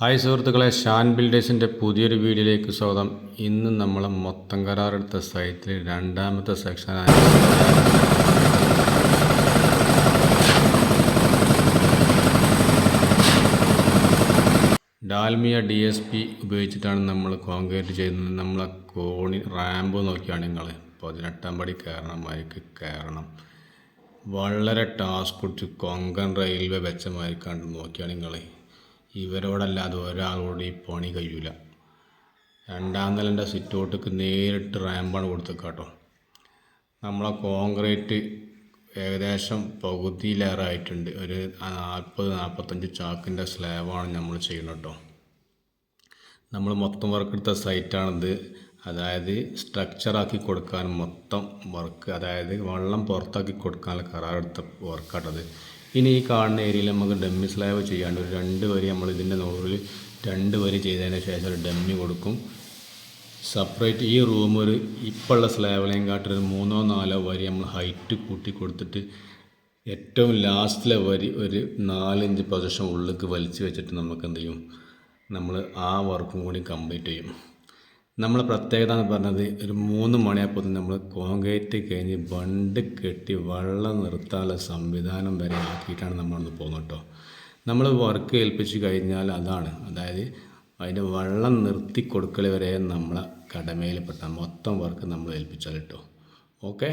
Hi സുഹൃത്തുക്കളെ ഷാൻ ബിൽഡേഴ്സിന്റെ പുതിയൊരു വീഡിയോയിലേക്ക് സ്വാഗതം. ഇന്ന് നമ്മൾ മൊത്തം കരാറെടുത്ത സൈറ്റിൽ രണ്ടാമത്തെ സെക്ഷനായ ഡാൽമിയ ഡി എസ് പി ഉപയോഗിച്ചിട്ടാണ് നമ്മൾ കോൺക്രീറ്റ് ചെയ്യുന്നത്. നമ്മളെ കോണി റാമ്പ് നോക്കിയാണ് നിങ്ങൾ പതിനെട്ടാം പടി കയറണം മരിക്ക് കയറണം. വളരെ ടാസ്ക് പിടിച്ച് കൊങ്കൺ റെയിൽവേ വെച്ച മാതിരിക്കാണ്ട് നോക്കിയാണ് നിങ്ങൾ ഇവരോടല്ലാതെ ഒരാളോട് ഈ പണി കഴിയൂല. രണ്ടാം നിലന്റെ സിറ്റൗട്ടിക്ക് നേരിട്ട് റാമ്പാണ് കൊടുത്തേക്കാട്ടോ. നമ്മളെ കോൺക്രീറ്റ് ഏകദേശം പകുതിയിലേറായിട്ടുണ്ട്. ഒരു നാൽപ്പത് നാൽപ്പത്തഞ്ച് ചാക്കിന്റെ സ്ലാബാണ് നമ്മൾ ചെയ്യുന്നത് കേട്ടോ നമ്മൾ മൊത്തം വർക്ക് എടുത്ത സൈറ്റാണിത്. അതായത് സ്ട്രക്ചറാക്കി കൊടുക്കാൻ മൊത്തം വർക്ക് അതായത് വെള്ളം പുറത്താക്കി കൊടുക്കാനുള്ള കരാറെടുത്ത വർക്കാട്ടത് ഇനി ഈ കാണുന്ന ഏരിയയിൽ നമുക്ക് ഡമ്മി സ്ലാബ് ചെയ്യാണ്ട് ഒരു രണ്ട് വരി നമ്മൾ ഇതിന്റെ നൂറിൽ രണ്ട് വരി ചെയ്തതിന് ശേഷം ഒരു ഡമ്മി കൊടുക്കും. സെപ്പറേറ്റ് ഈ റൂം ഒരു ഇപ്പോഴുള്ള സ്ലാബിനെയും കാട്ടിൽ ഒരു മൂന്നോ നാലോ വരി നമ്മൾ ഹൈറ്റ് കൂട്ടി കൊടുത്തിട്ട് ഏറ്റവും ലാസ്റ്റിലെ വരി ഒരു നാലിഞ്ച് പൊസിഷൻ ഉള്ളിലേക്ക് വലിച്ചു വെച്ചിട്ട് നമുക്ക് എന്ത് ചെയ്യും? നമ്മൾ ആ വർക്കും കൂടി കംപ്ലീറ്റ് ചെയ്യും. നമ്മളെ പ്രത്യേകത എന്ന് പറഞ്ഞത് ഒരു മൂന്ന് മണിയായപ്പോൾ നമ്മൾ കോൺക്രീറ്റ് കഴിഞ്ഞ് ബണ്ട് കെട്ടി വെള്ളം നിർത്താനുള്ള സംവിധാനം വരെ ആക്കിയിട്ടാണ് നമ്മളൊന്ന് പോകുന്നത് കേട്ടോ. നമ്മൾ വർക്ക് ഏൽപ്പിച്ച് കഴിഞ്ഞാൽ അതാണ്. അതായത് അതിന്റെ വെള്ളം നിർത്തി കൊടുക്കൽ വരെ നമ്മളെ കടമയിൽപ്പെട്ട മൊത്തം വർക്ക് നമ്മൾ ഏൽപ്പിച്ചാൽ കേട്ടോ. ഓക്കെ?